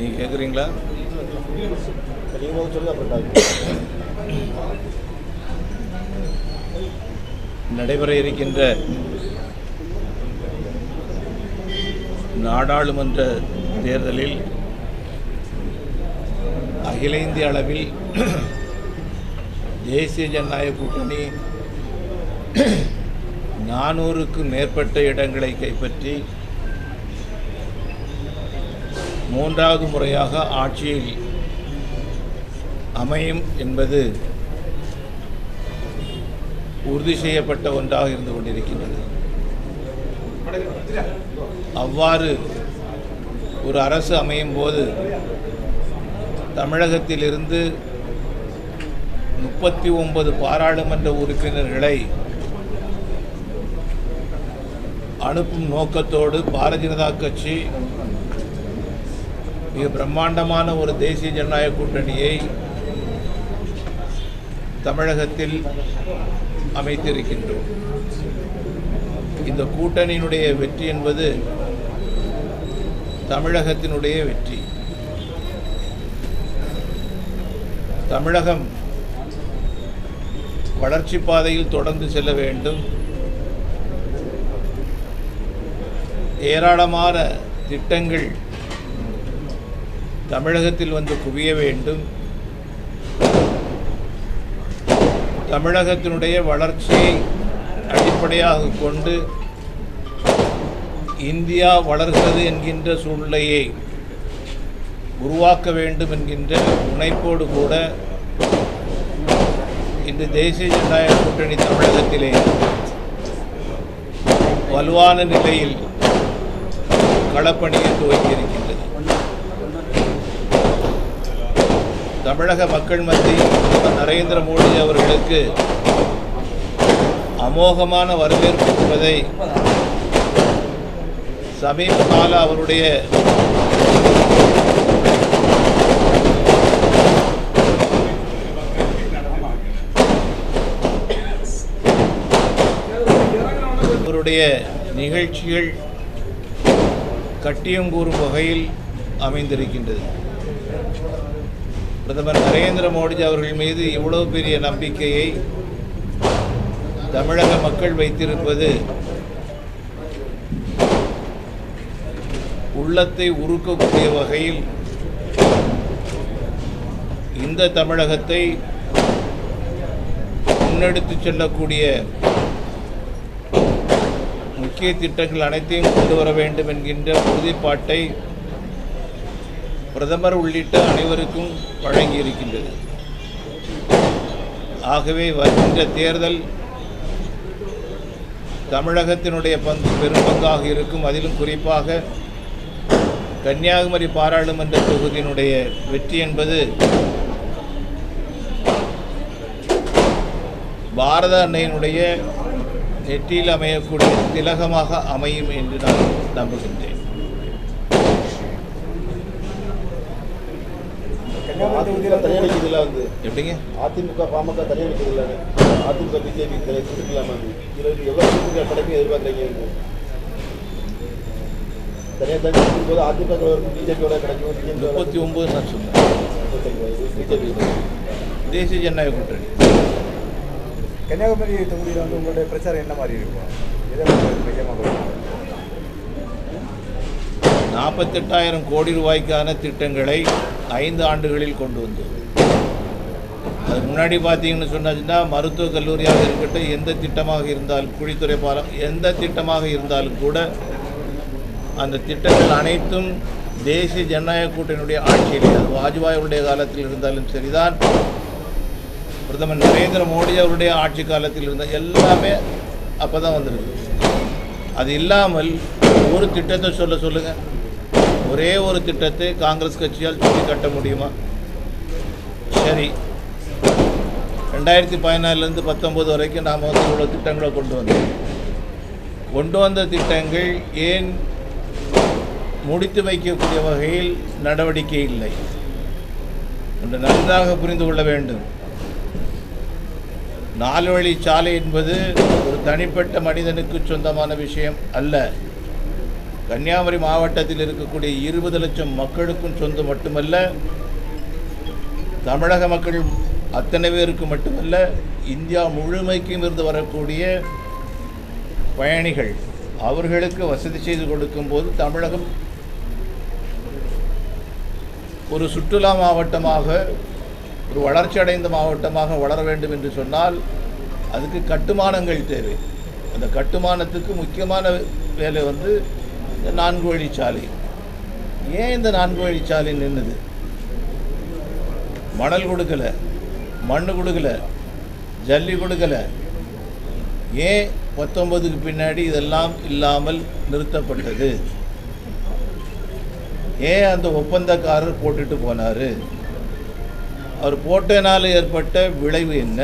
நீங்கள் கேட்குறீங்களா நடைபெற இருக்கின்ற நாடாளுமன்ற தேர்தலில் அகில இந்திய அளவில் தேசிய ஜனநாயக கூட்டணி நானூறுக்கும் மேற்பட்ட இடங்களை கைப்பற்றி மூன்றாவது முறையாக ஆட்சியில் அமையும் என்பது உறுதி செய்யப்பட்ட ஒன்றாக இருந்து கொண்டிருக்கின்றது. அவ்வாறு ஒரு அரசு அமையும் போது தமிழகத்திலிருந்து முப்பத்தி ஒன்பது பாராளுமன்ற உறுப்பினர்களை அனுப்பும் நோக்கத்தோடு பாரதிய ஜனதா கட்சி மிக பிரம்மாண்டமான ஒரு தேசிய ஜனநாயக கூட்டணியை தமிழகத்தில் அமைத்திருக்கின்றோம். இந்த கூட்டணியினுடைய வெற்றி என்பது தமிழகத்தினுடைய வெற்றி. தமிழகம் வளர்ச்சி பாதையில் தொடர்ந்து செல்ல வேண்டும். ஏராளமான திட்டங்கள் தமிழகத்தில் வந்து குவிய வேண்டும். தமிழகத்தினுடைய வளர்ச்சியை அடிப்படையாக கொண்டு இந்தியா வளர்கிறது என்கின்ற சூழ்நிலையை உருவாக்க வேண்டும் என்கின்ற முனைப்போடு கூட இந்த தேசிய ஜனநாயக கூட்டணி தமிழகத்திலே வலுவான நிலையில் களப்பணியை துவக்கியிருக்கிறது. தமிழக மக்கள் மத்தியில் நரேந்திர மோடி அவர்களுக்கு அமோகமான வரவேற்பு என்பதை சமீப கால அவருடைய அவருடைய நிகழ்ச்சிகள் கட்டியம் கூறும் வகையில் அமைந்திருக்கின்றது. பிரதமர் நரேந்திர மோடி அவர்கள் மீது இவ்வளவு பெரிய நம்பிக்கையை தமிழக மக்கள் வைத்திருப்பது உள்ளத்தை உருக்கக்கூடிய வகையில் இந்த தமிழகத்தை முன்னெடுத்து செல்லக்கூடிய முக்கிய திட்டங்கள் அனைத்தையும் கொண்டு வர வேண்டும் என்கின்ற உறுதிப்பாட்டை பிரதமர் உள்ளிட்ட அனைவருக்கும் வழங்கியிருக்கின்றது. ஆகவே வருகின்ற தேர்தல் தமிழகத்தினுடைய பங்கு பெரும் பங்காக இருக்கும். அதிலும் குறிப்பாக கன்னியாகுமரி பாராளுமன்ற தொகுதியினுடைய வெற்றி என்பது பாரத அன்னையினுடைய நெற்றியில் அமையக்கூடிய திலகமாக அமையும் என்று நான் நம்புகின்றேன் அதிமுக தனியாக நிற்கிறதுல வந்து எப்படிங்க? அதிமுக பாமக தனியாக நிற்கிறதுல அதிமுக பிஜேபி கொடுக்கலாமா இதில் எவ்வளோ கிடைக்கும் எதிர்பார்க்குறீங்க தனியாக தனி இருக்கும்போது அதிமுக பிஜேபியோட கிடைக்கும். பிஜேபி முப்பத்தி ஒம்பது நான் சொன்னேன் பிஜேபி தேசிய ஜனநாயக கூட்டணி. கன்னியாகுமரி தொகுதியில் வந்து உங்களுடைய பிரச்சாரம் என்ன மாதிரி இருக்கும்? எதை மையமாக? நாற்பத்தெட்டாயிரம் கோடி ரூபாய்க்கான திட்டங்களை ஐந்து ஆண்டுகளில் கொண்டு வந்தோம் அதுக்கு முன்னாடி பார்த்தீங்கன்னு சொன்னாச்சுன்னா மருத்துவக் கல்லூரியாக இருக்கட்டும் எந்த திட்டமாக இருந்தாலும் குழித்துறை பாலம் எந்த திட்டமாக இருந்தாலும் கூட அந்த திட்டங்கள் அனைத்தும் தேசிய ஜனநாயக கூட்டணியுடைய ஆட்சியிலே அது வாஜ்பாயுடைய காலத்தில் இருந்தாலும் சரிதான். பிரதமர் நரேந்திர மோடி அவருடைய ஆட்சி காலத்தில் இருந்த எல்லாமே அப்போ தான் வந்திருக்கு. அது இல்லாமல் ஒரு திட்டத்தை சொல்ல சொல்லுங்கள் ஒரே ஒரு திட்டத்தை காங்கிரஸ் கட்சியால் சுட்டி கட்ட முடியுமா? சரி. ரெண்டாயிரத்தி பதினாலிருந்து பத்தொம்போது வரைக்கும் நாம் வந்து இவ்வளோ திட்டங்களை கொண்டு வந்தோம். கொண்டு வந்த திட்டங்கள் ஏன் முடித்து வைக்கக்கூடிய வகையில் நடவடிக்கை இல்லை? என்று நன்றாக புரிந்து கொள்ள வேண்டும். நாலு வழி சாலை என்பது ஒரு தனிப்பட்ட மனிதனுக்கு சொந்தமான விஷயம் அல்ல. கன்னியாகுமரி மாவட்டத்தில் இருக்கக்கூடிய இருபது லட்சம் மக்களுக்கும் சொந்தம் மட்டுமல்ல தமிழக மக்கள் அத்தனை பேருக்கு மட்டுமல்ல இந்தியா முழுமைக்கும் இருந்து வரக்கூடிய பயணிகள் அவர்களுக்கு வசதி செய்து கொடுக்கும்போது தமிழகம் ஒரு சுற்றுலா மாவட்டமாக ஒரு வளர்ச்சி அடைந்த மாவட்டமாக வளர வேண்டும் என்று சொன்னால் அதுக்கு கட்டுமானங்கள் தேவை. அந்த கட்டுமானத்துக்கு முக்கியமான வேலை வந்து இந்த நான்கு வழிச்சாலை ஏன் இந்த நான்கு வழிச்சாலை நின்றுது மணல் கொடுக்கல மண் கொடுக்கல ஜல்லி கொடுக்கல. ஏன் பத்தொன்பதுக்கு பின்னாடி இதெல்லாம் இல்லாமல் நிறுத்தப்பட்டது? ஏன் அந்த ஒப்பந்தக்காரர் போட்டுட்டு போனார்? அவர் போட்டனால் ஏற்பட்ட விளைவு என்ன?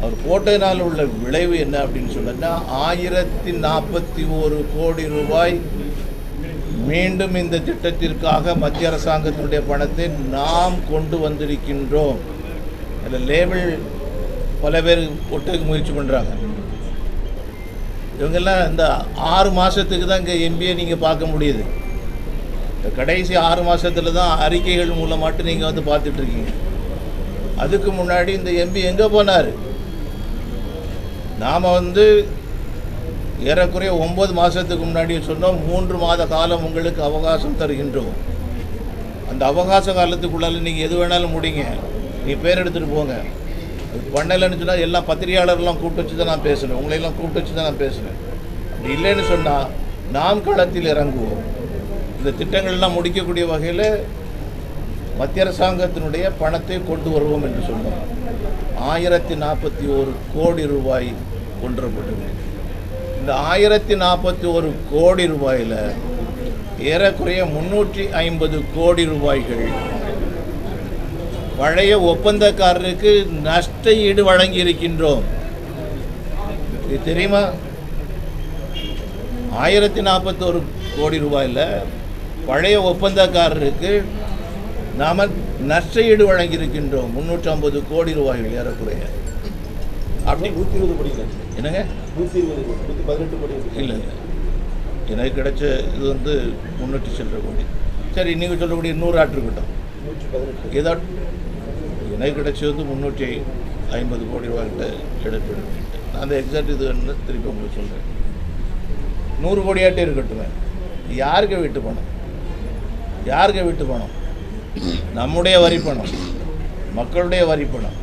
அவர் போட்டதினால் உள்ள விளைவு என்ன அப்படின்னு சொன்னா ஆயிரத்தி நாற்பத்தி ஒரு கோடி ரூபாய் மீண்டும் இந்த திட்டத்திற்காக மத்திய அரசாங்கத்தினுடைய பணத்தை நாம் கொண்டு வந்திருக்கின்றோம். அதில் லேபிள் பல பேர் ஒட்டுக்கு முயற்சி பண்ணுறாங்க இவங்கெல்லாம் இந்த ஆறு மாதத்துக்கு தான் இங்கே எம்பியை நீங்கள் பார்க்க முடியுது. இந்த கடைசி ஆறு மாதத்தில் தான் அறிக்கைகள் மூலமாட்டு நீங்கள் வந்து பார்த்துட்ருக்கீங்க அதுக்கு முன்னாடி இந்த எம்பி எங்கே போனார்? நாம் வந்து ஏறக்குறைய ஒம்பது மாதத்துக்கு முன்னாடி சொன்னோம் மூன்று மாத காலம் உங்களுக்கு அவகாசம் தருகின்றோம். அந்த அவகாச காலத்துக்குள்ளால நீங்கள் எது வேணாலும் முடிங்க. நீ பேர் எடுத்துகிட்டு போங்க. பண்ணலைன்னு சொன்னால் எல்லா பத்திரிகையாளர்லாம் கூப்பிட்டு வச்சு தான் நான் பேசுகிறேன் உங்களையெல்லாம் கூப்பிட்டு வச்சு தான் நான் பேசுகிறேன் அப்படி இல்லைன்னு சொன்னால் நாம் களத்தில் இறங்குவோம். இந்த திட்டங்கள்லாம் முடிக்கக்கூடிய வகையில் மத்திய அரசாங்கத்தினுடைய பணத்தை கொண்டு வருவோம் என்று சொன்னோம். ஆயிரத்தி நாற்பத்தி ஒரு கோடி ரூபாய் கொண்டுவரப்பட்டது இந்த ஆயிரத்தி நாற்பத்தி ஒரு கோடி ரூபாயில் ஏறக்குறைய முன்னூற்றி ஐம்பது கோடி ரூபாய்கள் பழைய ஒப்பந்தக்காரருக்கு நஷ்ட ஈடு வழங்கி இருக்கின்றோம் இது தெரியுமா? ஆயிரத்தி நாற்பத்தோரு கோடி ரூபாயில் பழைய ஒப்பந்தக்காரருக்கு நாம் நஷ்ட ஈடு வழங்கியிருக்கின்றோம். முந்நூற்றி ஐம்பது கோடி ரூபாய்கள் ஏறக்குறைய. அப்படி நூற்றி இருபது படிக்கிறேன் என்னங்க? நூற்றி இருபது கோடி பதினெட்டு கோடி. இல்லைங்க எனக்கு கிடைச்ச இது வந்து முந்நூற்றி சில்லற கோடி. சரி நீங்கள் சொல்லக்கூடிய நூறு ஆட்டு இருக்கட்டும். ஏதோ எனக்கு கிடைச்சது வந்து முந்நூற்றி ஐம்பது கோடி ரூபாய்கிட்ட நான் அந்த எக்ஸாக்ட் இது என்ன திருப்பி உங்களுக்கு சொல்கிறேன் நூறு கோடியாட்டே இருக்கட்டுமே. யாருக்கு வீட்டு பணம்? யாருக்கு வீட்டு பணம்? நம்முடைய வரி பணம் மக்களுடைய வரி பணம்.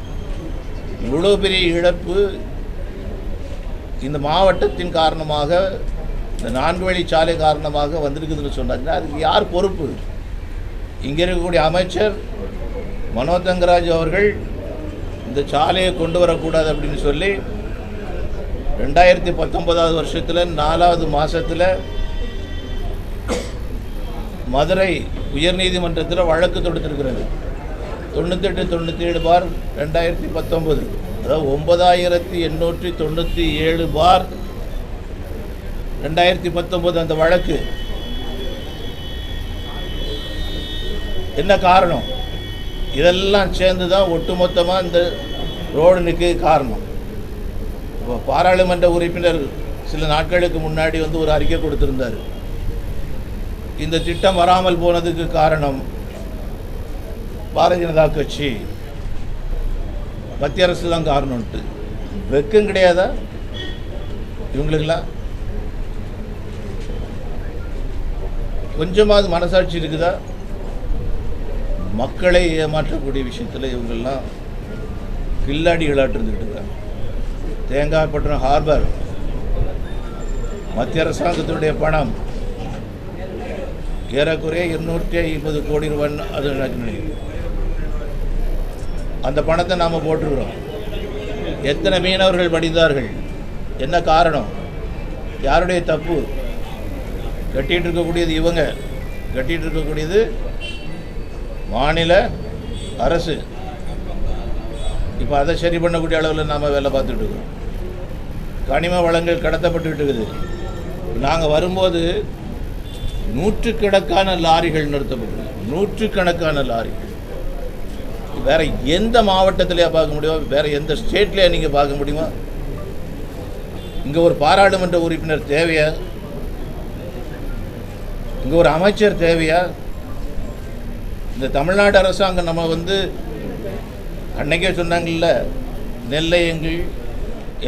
இவ்வளோ பெரிய இழப்பு இந்த மாவட்டத்தின் காரணமாக இந்த நான்கு வழி சாலை காரணமாக வந்திருக்குதுன்னு சொன்னாங்கன்னா அதுக்கு யார் பொறுப்பு? இங்கே இருக்கக்கூடிய அமைச்சர் மனோ தங்கராஜ் அவர்கள் இந்த சாலையை கொண்டு வரக்கூடாது அப்படின்னு சொல்லி ரெண்டாயிரத்தி பத்தொன்பதாவது வருஷத்தில் நாலாவது மாதத்தில் மதுரை உயர்நீதிமன்றத்தில் வழக்கு தொடுத்திருக்கிறது. தொண்ணூத்தெட்டு தொண்ணூற்றி ஏழு பார் ரெண்டாயிரத்தி பத்தொம்பது அதாவது ஒன்பதாயிரத்தி எண்ணூற்றி தொண்ணூற்றி ஏழு பார் ரெண்டாயிரத்தி பத்தொம்பது அந்த வழக்கு. என்ன காரணம்? இதெல்லாம் சேர்ந்து தான் ஒட்டுமொத்தமாக இந்த ரோடு நிற்க காரணம். இப்போ பாராளுமன்ற உறுப்பினர் சில நாட்களுக்கு முன்னாடி வந்து ஒரு அறிக்கை கொடுத்துருந்தார். இந்த திட்டம் வராமல் போனதுக்கு காரணம் பாரதிய ஜனதா கட்சி. மத்திய அரசு தான் காரணம்ட்டு வெக்கம் கிடையாதா? இவங்களுக்கெல்லாம்? கொஞ்சமாவது மனசாட்சி இருக்குதா? மக்களை ஏமாற்றக்கூடிய விஷயத்தில் இவங்கெல்லாம் கில்லாடிகளாட்டு இருந்துக்கிட்டு இருக்காங்க. தேங்காய்பட்டினம் ஹார்பர். மத்திய அரசாங்கத்தினுடைய பணம். ஏறக்குறைய இருநூற்றி ஐம்பது கோடி ரூபாய் அது அந்த பணத்தை நாம் போட்டுருக்கிறோம் எத்தனை மீனவர்கள் படிந்தார்கள் என்ன காரணம்? யாருடைய தப்பு? கட்டிகிட்டு இருக்கக்கூடியது இவங்க. கட்டிகிட்டு இருக்கக்கூடியது மாநில அரசு. இப்போ அதை சரி பண்ணக்கூடிய அளவில் நாம் வேலை பார்த்துட்டு இருக்கோம். கனிம வளங்கள் கடத்தப்பட்டுக்கிட்டு இருக்குது. நாங்கள் வரும்போது நூற்றுக்கணக்கான லாரிகள் நிறுத்தப்பட்டிருக்கு நூற்றுக்கணக்கான லாரிகள். வேற எந்த மாவட்டத்திலேயே பார்க்க முடியுமா? வேற எந்த ஸ்டேட்லேயே நீங்கள் பார்க்க முடியுமா? இங்கே ஒரு பாராளுமன்ற உறுப்பினர் தேவையா? இங்கே ஒரு அமைச்சர் தேவையா? இந்த தமிழ்நாடு அரசாங்கம் நம்ம வந்து அன்னைக்கே சொன்னாங்கல்ல நெல்லை எங்கள்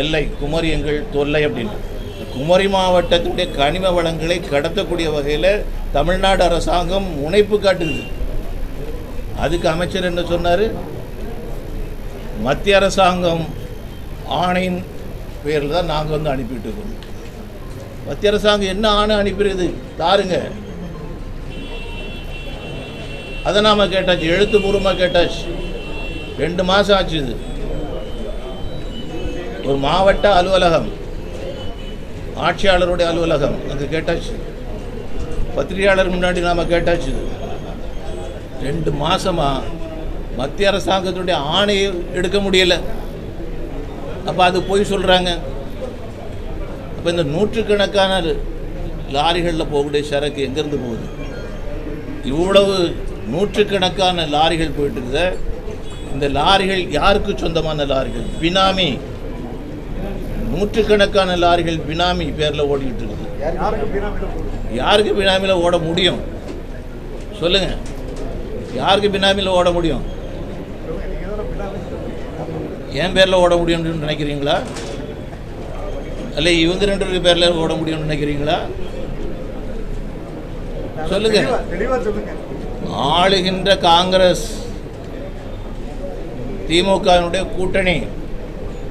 எல்லை குமரி எங்கள் தொல்லை அப்படின்னு குமரி மாவட்டத்துடைய கனிம வளங்களை கடத்தக்கூடிய வகையில் தமிழ்நாடு அரசாங்கம் முனைப்பு காட்டுது. அதுக்கு அமைச்சர் என்ன சொன்னார்? மத்திய அரசாங்கம் ஆணையின் பேரில் தான் நாங்கள் வந்து அனுப்பிட்டு இருக்கோம். மத்திய அரசாங்கம் என்ன ஆணை அனுப்பிடுது தாருங்க. அதை நாம் கேட்டாச்சு. எழுத்துப்பூர்வமாக கேட்டாச்சு. ரெண்டு மாதம் ஆச்சு இது. ஒரு மாவட்ட அலுவலகம். ஆட்சியாளருடைய அலுவலகம் அங்கே கேட்டாச்சு. பத்திரிகையாளர் முன்னாடி நாம் கேட்டாச்சு. இது. ரெண்டு மாதமாக மத்திய அரசாங்கத்துடைய ஆணையை எடுக்க முடியலை. அப்போ அது போய் சொல்கிறாங்க அப்போ இந்த நூற்றுக்கணக்கான லாரிகளில் போகக்கூடிய சரக்கு எங்கேருந்து போகுது? இவ்வளவு நூற்றுக்கணக்கான லாரிகள் போயிட்டு இருக்குத. இந்த லாரிகள் யாருக்கு சொந்தமான லாரிகள்? பினாமி. நூற்றுக்கணக்கான லாரிகள் பினாமி பேரில் ஓடிக்கிட்டு இருக்குது. யாருக்கு பினாமியில் ஓட முடியும்? சொல்லுங்க. யாருக்கு பினாமியில் ஓட முடியும்? என் பேரில் ஓட முடியும்னு நினைக்கிறீங்களா? அல்ல இவங்க ரெண்டு பேர் பேரில் ஓட முடியும்னு நினைக்கிறீங்களா? சொல்லுங்க. ஆளுகின்ற காங்கிரஸ் திமுகவினுடைய கூட்டணி.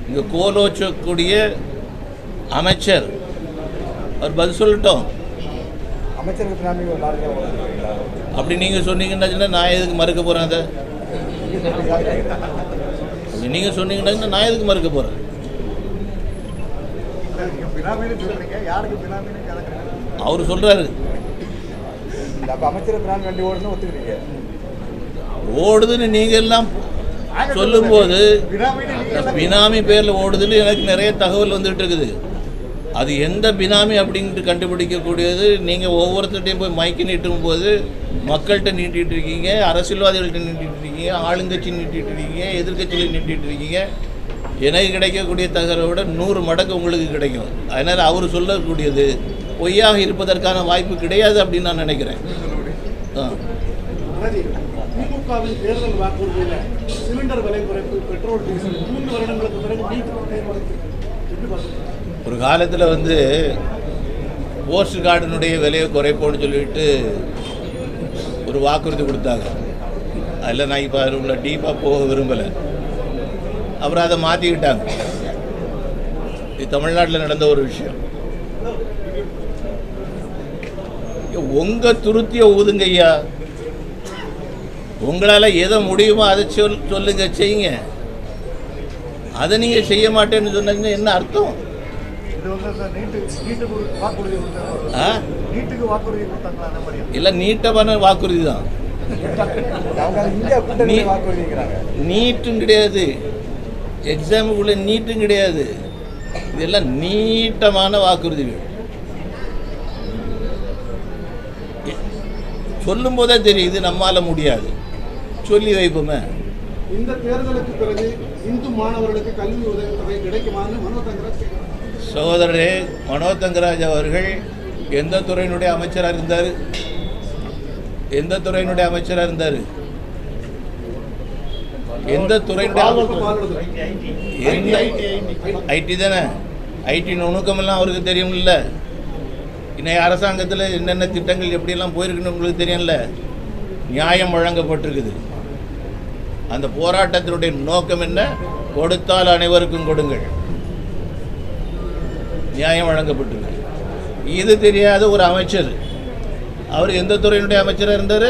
இங்கே கோலோச்சக்கூடிய அமைச்சர் அவர் பதில் சொல்லட்டும். அப்படி நீங்கள் சொன்னீங்கன்னா சொன்னா நான் எதுக்கு மறுக்க போகிறேன் அதை? நீங்கள் சொன்னீங்கன்னா நான் எதுக்கு மறுக்க போகிறேன் கேட்குறீங்க அவர் சொல்கிறாரு ஓடுதுன்னு நீங்கள் எல்லாம் சொல்லும்போது பினாமி பேரில் ஓடுதுன்னு எனக்கு நிறைய தகவல் வந்துட்டு இருக்குது. அது எந்த பினாமி அப்படின்ட்டு கண்டுபிடிக்கக்கூடியது நீங்கள் ஒவ்வொருத்தர்ட்டையும் போய் மைக்கு நீட்டும் போது மக்கள்கிட்ட நீட்டிகிட்டு இருக்கீங்க அரசியல்வாதிகள்கிட்ட நீட்டிகிட்டு இருக்கீங்க ஆளுங்கட்சி நீட்டிகிட்டு இருக்கீங்க எதிர்க்கட்சியில் நீட்டிகிட்டு இருக்கீங்க எனக்கு கிடைக்கக்கூடிய தகவலை விட நூறு மடங்கு உங்களுக்கு கிடைக்கும். அதனால் அவர் சொல்லக்கூடியது பொய்யாக இருப்பதற்கான வாய்ப்பு கிடையாது அப்படின்னு நான் நினைக்கிறேன். ஆ. திமுகவில் தேர்தல் வாக்குறுதியில் சிலிண்டர் விலை குறைப்பு பெட்ரோல் டீசல் மூன்று வருடங்களுக்கு பிறகு நீக்கம் ஒரு காலத்தில் வந்து போஸ்ட் கார்டினுடைய விலையை குறைப்போம்னு சொல்லிட்டு ஒரு வாக்குறுதி கொடுத்தாங்க. அதில் நான் இப்போ அதில் உள்ள டீப்பாக போக விரும்பலை. அப்புறம் அதை மாற்றிக்கிட்டாங்க இது தமிழ்நாட்டில் நடந்த ஒரு விஷயம். உங்கள் துருத்தியை ஊதுங்க ஐயா உங்களால் எதை முடியுமோ அதை சொல் சொல்லுங்க செய்யுங்க. அதை நீங்கள் செய்ய மாட்டேன்னு சொன்னீங்கன்னா என்ன அர்த்தம்? வாக்குறுதி வாக்குறுதி இல்லை நீட்டமான வாக்குறுதி தான் நீட்டும் கிடையாது. எக்ஸாமுக்குள்ள நீட்டும் கிடையாது. இதெல்லாம் நீட்டமான வாக்குறுதிகள் எ- சொல்லும் போதே தெரியும் இது நம்மால முடியாது. சொல்லி வைப்போமே. இந்த தேர்தலுக்கு பிறகு இந்து மாணவர்களுக்கு கல்வி உதவித்தொகை கிடைக்குமான்னு மனோ தங்கராஜ் சகோதரரே மனோ தங்கராஜ் அவர்கள் எந்த துறையினுடைய அமைச்சராக இருந்தார்? எந்த துறையினுடைய அமைச்சராக இருந்தார்? எந்த துறையினுடைய. எந்த ஐடி தானே. ஐடி நுணுக்கமெல்லாம் அவருக்கு தெரியும்ல. இன்னைய அரசாங்கத்தில் என்னென்ன திட்டங்கள் எப்படியெல்லாம் போயிருக்குன்னு உங்களுக்கு தெரியும்ல. நியாயம் வழங்கப்பட்டிருக்குது. அந்த போராட்டத்தினுடைய நோக்கம் என்ன? கொடுத்தால் அனைவருக்கும் கொடுங்கள். நியாயம் வழங்கப்பட்டிருக்கு. இது தெரியாத ஒரு அமைச்சர். அவர் எந்த துறையினுடைய அமைச்சராக இருந்தார்?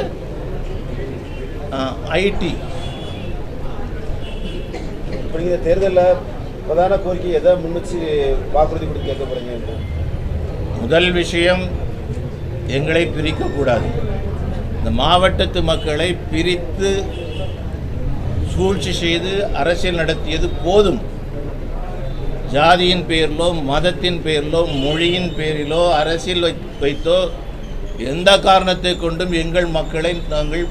ஐடி இப்போ நீங்கள் தேர்தலில் பிரதான கோரிக்கை எதை முன்னிச்சு வாக்குறுதி கொடுத்து கேட்க போகிறீங்க முதல் விஷயம் எங்களை பிரிக்கக்கூடாது. இந்த மாவட்டத்து மக்களை பிரித்து சூழ்ச்சி செய்து அரசியல் நடத்தியது போதும். ஜாதியின் பெயரிலோ மதத்தின் பெயரிலோ மொழியின் பேரிலோ அரசியல் வை- வைத்தோ எந்த காரணத்தை கொண்டும் எங்கள் மக்களை நாங்கள்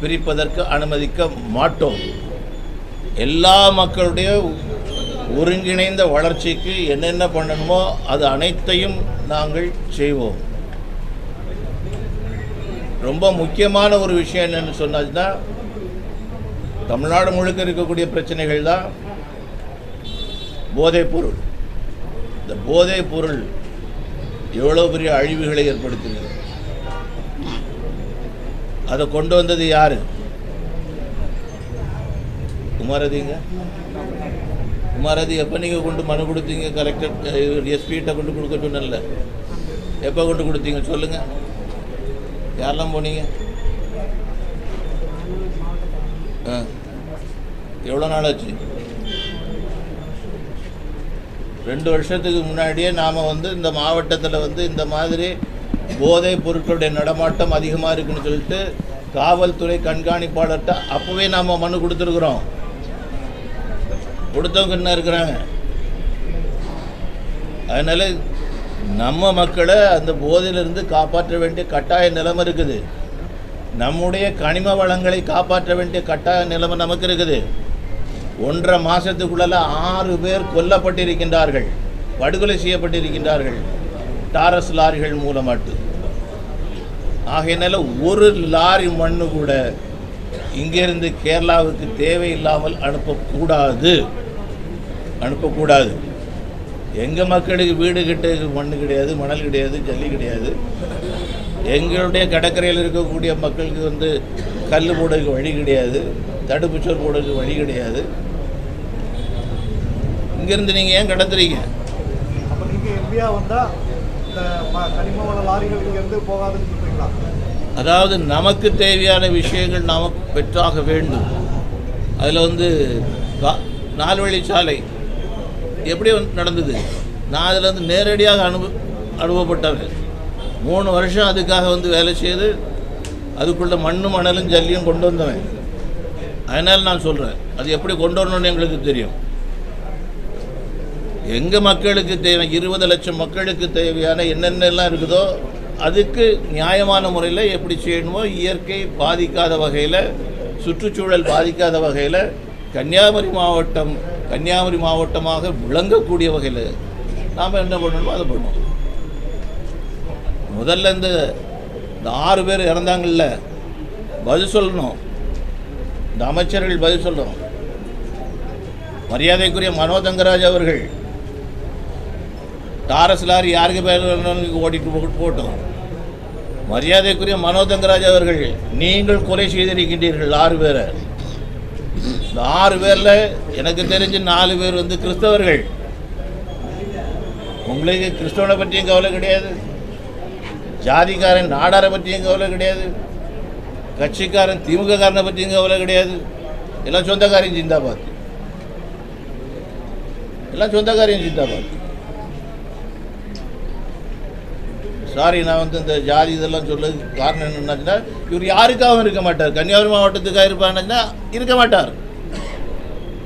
பிரிப்பதற்கு அனுமதிக்க மாட்டோம். எல்லா மக்களுடைய ஒருங்கிணைந்த வளர்ச்சிக்கு என்னென்ன பண்ணணுமோ அது அனைத்தையும் நாங்கள் செய்வோம். ரொம்ப முக்கியமான ஒரு விஷயம் என்னென்னு சொன்னாச்சுன்னா தமிழ்நாடு முழுக்க இருக்கக்கூடிய பிரச்சனைகள் தான் போதைப் பொருள். இந்த போதைப் பொருள் எவ்வளோ பெரிய அழிவுகளை ஏற்படுத்துகிறது? அதை கொண்டு வந்தது யார்? குமாரதிங்க குமாரதி எப்போ நீங்கள் கொண்டு மனு கொடுத்தீங்க? கலெக்டர் எஸ்பிகிட்ட கொண்டு கொடுக்க சொன்னல எப்போ கொண்டு கொடுத்தீங்க? சொல்லுங்கள் யாரெல்லாம் போனீங்க ஆ எவ்வளோ நாள் ஆச்சு ரெண்டு வருஷத்துக்கு முன்னாடியே நாம் வந்து இந்த மாவட்டத்தில் வந்து இந்த மாதிரி போதைப் பொருட்களுடைய நடமாட்டம் அதிகமாக இருக்குன்னு சொல்லிட்டு காவல்துறை கண்காணிப்பாளர்கிட்ட அப்போவே நாம் மனு கொடுத்துருக்குறோம். கொடுத்தவங்க என்ன இருக்கிறாங்க? அதனால் நம்ம மக்களை அந்த போதையிலிருந்து காப்பாற்ற வேண்டிய கட்டாய நிலைமை இருக்குது. நம்முடைய கனிம வளங்களை காப்பாற்ற வேண்டிய கட்டாய நிலைமை நமக்கு இருக்குது. ஒன்றரை மாதத்துக்குள்ள ஆறு பேர் கொல்லப்பட்டிருக்கின்றார்கள். படுகொலை செய்யப்பட்டிருக்கின்றார்கள். டாரஸ் லாரிகள் மூலமாட்டு. ஆகையினால ஒரு லாரி மண்ணு கூட இங்கேருந்து கேரளாவுக்கு தேவையில்லாமல் அனுப்பக்கூடாது. அனுப்பக்கூடாது. எங்கள் மக்களுக்கு வீடு கிட்ட மண் கிடையாது மணல் கிடையாது ஜல்லி கிடையாது. எங்களுடைய கடற்கரையில் இருக்கக்கூடிய மக்களுக்கு வந்து கல் போடுறதுக்கு வழி கிடையாது. தடுப்புச்சோர் போடுறதுக்கு வழி கிடையாது. இங்கேருந்து நீங்கள் ஏன் கடத்துறீங்க? அப்போ நீங்கள் எம்பியா வந்தால் இந்த கனிம வள லாரிகள் இங்கேருந்து போகாதுன்னு சொல்கிறீங்களா அதாவது நமக்கு தேவையான விஷயங்கள் நாம் பெற்றாக வேண்டும். அதில் வந்து நாலு வழிச்சாலை எப்படி வந்து நடந்தது? நான் அதில் வந்து நேரடியாக அனுபவ அனுபவப்பட்டவன். மூணு வருஷம் அதுக்காக வந்து வேலை செய்து அதுக்குள்ளே மண்ணும் மணலும் ஜல்லியும் கொண்டு வந்தவன். அதனால் நான் சொல்கிறேன் அது எப்படி கொண்டு வரணும்னு எங்களுக்கு தெரியும். எங்கள் மக்களுக்கு தேவை இருபது லட்சம் மக்களுக்கு தேவையான என்னென்னலாம் இருக்குதோ அதுக்கு நியாயமான முறையில் எப்படி செய்யணுமோ இயற்கை பாதிக்காத வகையில் சுற்றுச்சூழல் பாதிக்காத வகையில் கன்னியாகுமரி மாவட்டம் கன்னியாகுமரி மாவட்டமாக விளங்கக்கூடிய வகையில் நாம் என்ன பண்ணணுமோ அதை பண்ணுவோம் முதல்ல இந்த இந்த ஆறு பேர் இறந்தாங்கல்ல பதில் சொல்லணும். இந்த அமைச்சர்கள் பதில் சொல்லணும். மரியாதைக்குரிய மனோ தங்கராஜ் அவர்கள் டாரஸ் லாரி யாருக்கு பேர் ஓட்டிட்டு போட்டோம். மரியாதைக்குரிய மனோ தங்கராஜ் அவர்கள் நீங்கள் கொலை செய்திருக்கின்றீர்கள் ஆறு பேரை. இந்த ஆறு பேரில் எனக்கு தெரிஞ்சு நாலு பேர் வந்து கிறிஸ்தவர்கள். உங்களுக்கு கிறிஸ்தவனை பற்றியும் கவலை கிடையாது. ஜாதிக்காரன் நாடாரை பற்றியும் கவலை கிடையாது. கட்சிக்காரன் திமுக காரனை பற்றியும் கவலை கிடையாது. எல்லாம் சொந்தக்காரையும் சிந்தாபாத் எல்லாம் சொந்தக்காரையும் சிந்தாபாத் சாரி நான் வந்து இந்த ஜாதி இதெல்லாம் சொல்ல காரணம் என்னன்னாச்சுன்னா இவர் யாருக்காகவும் இருக்க மாட்டார். கன்னியாகுமரி மாவட்டத்துக்காக இருப்பாருன்னா இருக்க மாட்டார்.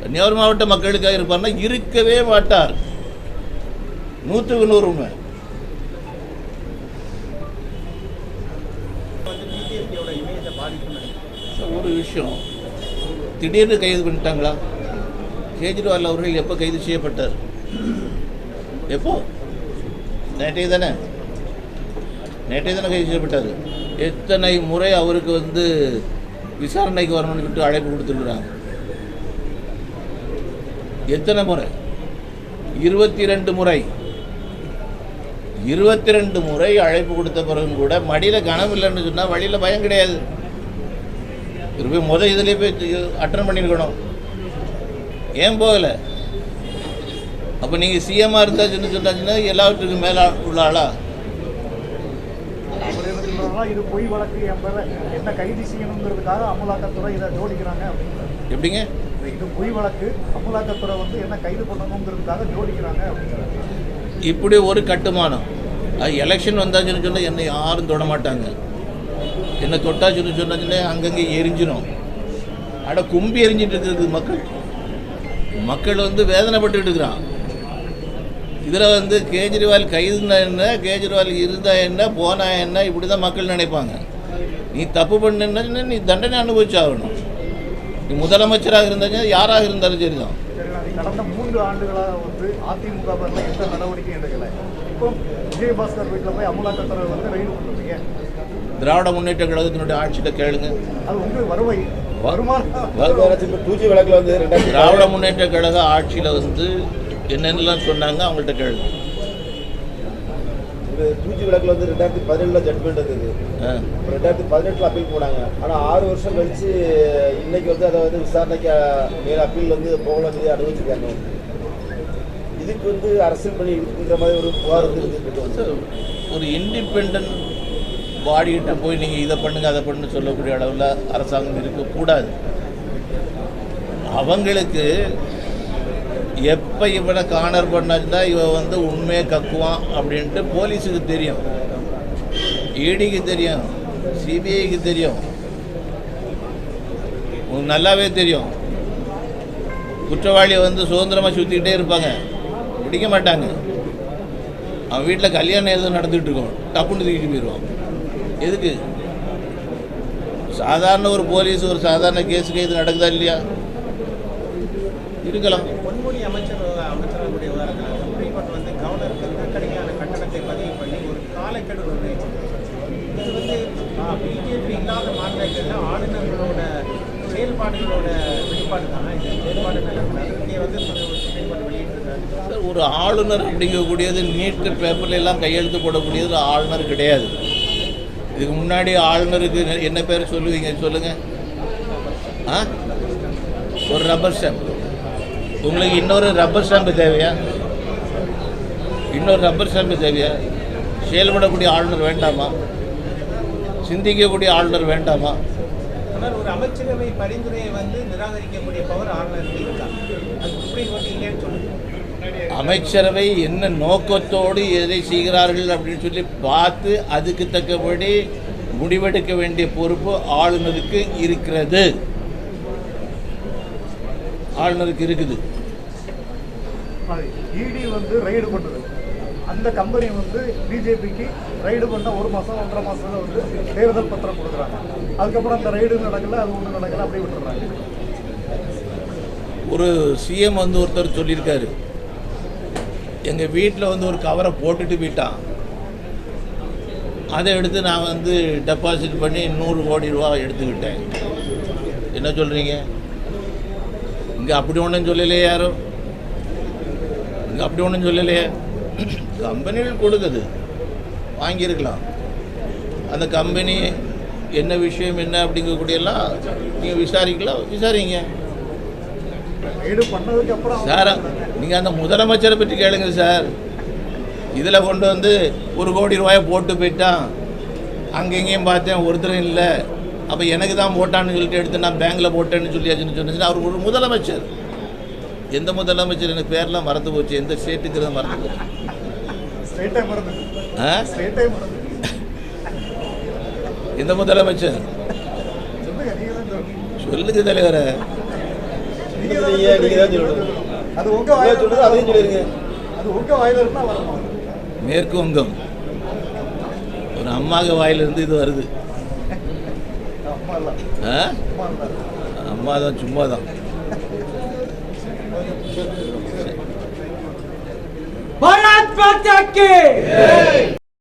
கன்னியாகுமரி மாவட்ட மக்களுக்காக இருப்பார்னா இருக்கவே மாட்டார். நூற்றுக்கு நூறு உண்மை. ஒரு விஷயம். திடீர்னு கைது பண்ணிட்டாங்களா? கேஜ்ரிவால் அவர்கள் எப்போ கைது செய்யப்பட்டார்? எப்போ? நேற்றைய தானே? நேற்றைய தானே கைது செய்யப்பட்டார். எத்தனை முறை அவருக்கு வந்து விசாரணைக்கு வரணும்னு சொல்லிட்டு அழைப்பு கொடுத்துருக்குறாங்க. எத்தனை முறை? இருபத்தி ரெண்டு முறை. இருபத்தி ரெண்டு முறை அழைப்பு கொடுத்த பிறகும் கூட மடியில் கனவு இல்லைன்னு சொன்னால் வழியில் பயம் கிடையாது. இவர் போய் முத இதுலேயே போய் அட்டன் பண்ணியிருக்கணும் ஏன் போகலை? அப்போ நீங்கள் சிஎம்மாக இருந்தாச்சுன்னு சொன்னாச்சுன்னா எல்லாவற்றுக்கும் மேலே உள்ள ஆளா? இது பொய் வழக்கு என் பேர என்ன கைது செய்யணுங்கிறதுக்காக அமலாக்கத்துறை இதை ஜோடிக்கிறாங்க எப்படிங்க? இது பொய் வழக்கு அமலாக்கத்துறை வந்து என்ன கைது பண்ணணுங்கிறதுக்காக ஜோடிக்கிறாங்க இப்படி ஒரு கட்டுமானம். அது எலெக்ஷன் வந்தாச்சுன்னு சொன்னால் என்னை யாரும் தொட மாட்டாங்க. என்னை சொல்லி சொன்னாச்சுன்னா அங்கங்கே எரிஞ்சிடும் அட கும்பி எரிஞ்சிட்டு இருக்குது மக்கள். மக்கள் வந்து வேதனைப்பட்டு இருக்கிறான். இதில் வந்து கேஜ்ரிவால் கைதுனா என்ன கேஜ்ரிவால் இருந்தா என்ன போனா என்ன இப்படி தான் மக்கள் நினைப்பாங்க. நீ தப்பு பண்ணுன்னா நீ தண்டனை அனுபவிச்சாகணும். நீ முதலமைச்சராக இருந்தாலும் யாராக இருந்தாலும் சரிதான் கடந்த மூன்று ஆண்டுகளாக வந்து அதிமுக எந்த நடவடிக்கையும் எடுக்கலை. இப்போ விஜயபாஸ்கர் வீட்டில் போய் அமலாக்கத்துறை வந்து ரெயின் பண்ணுறீங்க. திராவிட முன்னேற்ற கழகத்தினுடைய ஆட்சியில் கேளுங்க. திராவிட முன்னேற்ற கழக ஆட்சியில் வந்து என்னென்னலாம் சொன்னாங்க அவங்கள்ட்ட கேளுங்க. டூ ஜி வழக்கில் வந்து ரெண்டாயிரத்தி பதினேழில் ஜட்மெண்ட் இருந்தது ரெண்டாயிரத்தி பதினெட்டில் அப்பீல் போனாங்க. ஆனால் ஆறு வருஷம் கழிச்சு இன்னைக்கு வந்து அதை வந்து விசாரணைக்கு மேலே அப்பீல் வந்து போகலாம் சொல்லி அனுபவிச்சிருக்காங்க. இதுக்கு வந்து அரசியல் பண்ணி இருக்கிற மாதிரி ஒரு புகார் வந்து ஒரு இண்டிபெண்ட் பாடிகிட்ட போய் நீங்கள் இதை பண்ணுங்க அதை பண்ணுன்னு சொல்லக்கூடிய அளவில் அரசாங்கம் இருக்கக்கூடாது. அவங்களுக்கு எப்போ இவனை காணர் பண்ணாச்சுன்னா இவன் வந்து உண்மையை கக்குவான் அப்படின்ட்டு போலீஸுக்கு தெரியும். ஈடிக்கு தெரியும் சிபிஐக்கு தெரியும். உங்களுக்கு நல்லாவே தெரியும். குற்றவாளியை வந்து சுதந்திரமாக சுற்றிக்கிட்டே இருப்பாங்க. பிடிக்க மாட்டாங்க. அவன் வீட்டில் கல்யாணம் எதுவும் நடந்துகிட்டு இருக்கும். டப்புன்னு தூக்கிட்டு போயிடுவான். எதுக்கு? சாதாரண ஒரு போலீஸ் ஒரு சாதாரண கேஸுக்கு இது நடக்குதா இல்லையா? இருக்கலாம். பொன்முடி அமைச்சர் அமைச்சர்களுடைய கோர்ட் வந்து கவர்னருக்கு நெருக்கடியான கட்டணத்தை பதிவு பண்ணி ஒரு காலக்கெடு நிர்ணயிச்சிருக்கு இது வந்து பிஜேபி இல்லாத மாநிலங்களில் ஆளுநர்களோட செயல்பாடுகளோட வெளிப்பாடு தானே. இந்த செயல்பாடு இங்கே வந்து வெளியிட்டிருக்காரு. ஒரு ஆளுநர் அப்படிங்கக்கூடியது நீட்டு பேப்பர்ல எல்லாம் கையெழுத்து போடக்கூடியது ஆளுநர் கிடையாது. இதுக்கு முன்னாடி ஆளுநருக்கு என்ன- பேர் சொல்லுவீங்க? சொல்லுங்க. ஆ? ஒரு ரப்பர் ஸ்டாம்ப் உங்களுக்கு இன்னொரு ரப்பர் ஸ்டாம்பு தேவையா? இன்னொரு ரப்பர் ஸ்டாம்பு தேவையா? செயல்படக்கூடிய ஆளுநர் வேண்டாமா? சிந்திக்கக்கூடிய ஆளுநர் வேண்டாமா? ஆனால் ஒரு அமைச்சரவை பரிந்துரையை வந்து நிராகரிக்கக்கூடிய பவர் ஆளுநருக்கு இருக்கா? அது எப்படி அமைச்சரவை என்ன நோக்கத்தோடு எதை செய்கிறார்கள் அப்படின்னு சொல்லி பார்த்து அதுக்கு தக்கபடி முடிவெடுக்க வேண்டிய பொறுப்பு ஆளுநருக்கு இருக்கிறது. ஆளுநருக்கு இருக்குது. இடி வந்து ரைடு பண்ணுது அந்த கம்பெனி வந்து பிஜேபிக்கு ரைடு பண்ண ஒரு மாதம் ஒன்றரை மாதத்துல வந்து தேர்தல் பத்திரம் கொடுக்குறாங்க. அதுக்கப்புறம் அந்த ரைடு நடக்கல அது ஒன்றும் நடக்கல அப்படியே விட்டுறாங்க ஒரு சிஎம் வந்து ஒருத்தர் சொல்லியிருக்காரு. எங்கள் வீட்டில் வந்து ஒரு கவரை போட்டுட்டு போயிட்டான். அதை எடுத்து நான் வந்து டெபாசிட் பண்ணி நூறு கோடி ரூபா எடுத்துக்கிட்டேன். என்ன சொல்கிறீங்க இங்கே அப்படி ஒன்றும் சொல்லலையே யாரும் இங்கே அப்படி ஒன்றும் சொல்லலையே. கம்பெனிகள் கொடுக்குது. வாங்கியிருக்கலாம். அந்த கம்பெனி என்ன விஷயம் என்ன அப்படிங்கக்கூடியெல்லாம் நீங்கள் விசாரிக்கலாம் விசாரிங்க. சார் நீங்கள் அந்த முதலமைச்சரை பற்றி கேளுங்க சார். இதில் கொண்டு வந்து ஒரு கோடி ரூபாயை போட்டு போயிட்டான். அங்கெங்கேயும் பார்த்தேன் ஒருத்தரும் இல்லை. அப்போ எனக்கு தான் போட்டான்னு சொல்லிட்டு எடுத்து நான் பேங்க்கில் போட்டேன்னு சொல்லியாச்சுன்னு சொன்னிச்சுன்னா அவர் ஒரு முதலமைச்சர். எந்த முதலமைச்சர்? எனக்கு பேர்லாம் மறந்து போச்சு. எந்த ஸ்டேட்டுங்கிறத மறந்து போச்சு. எந்த முதலமைச்சர்? சொல்லுங்க நீங்க தான் சொல்லுங்க. சொல்லுங்க தலைவரை. அது உங்க வாயில் சொல்றது அதையும் சொல்லிருங்க. அது உங்க வாயில இருந்தா வரணும். மேற்கு வங்கம். ஒரு அம்மாக வாயிலிருந்து இது வருது. அம்மா தான் சும்மா தான் பாரத்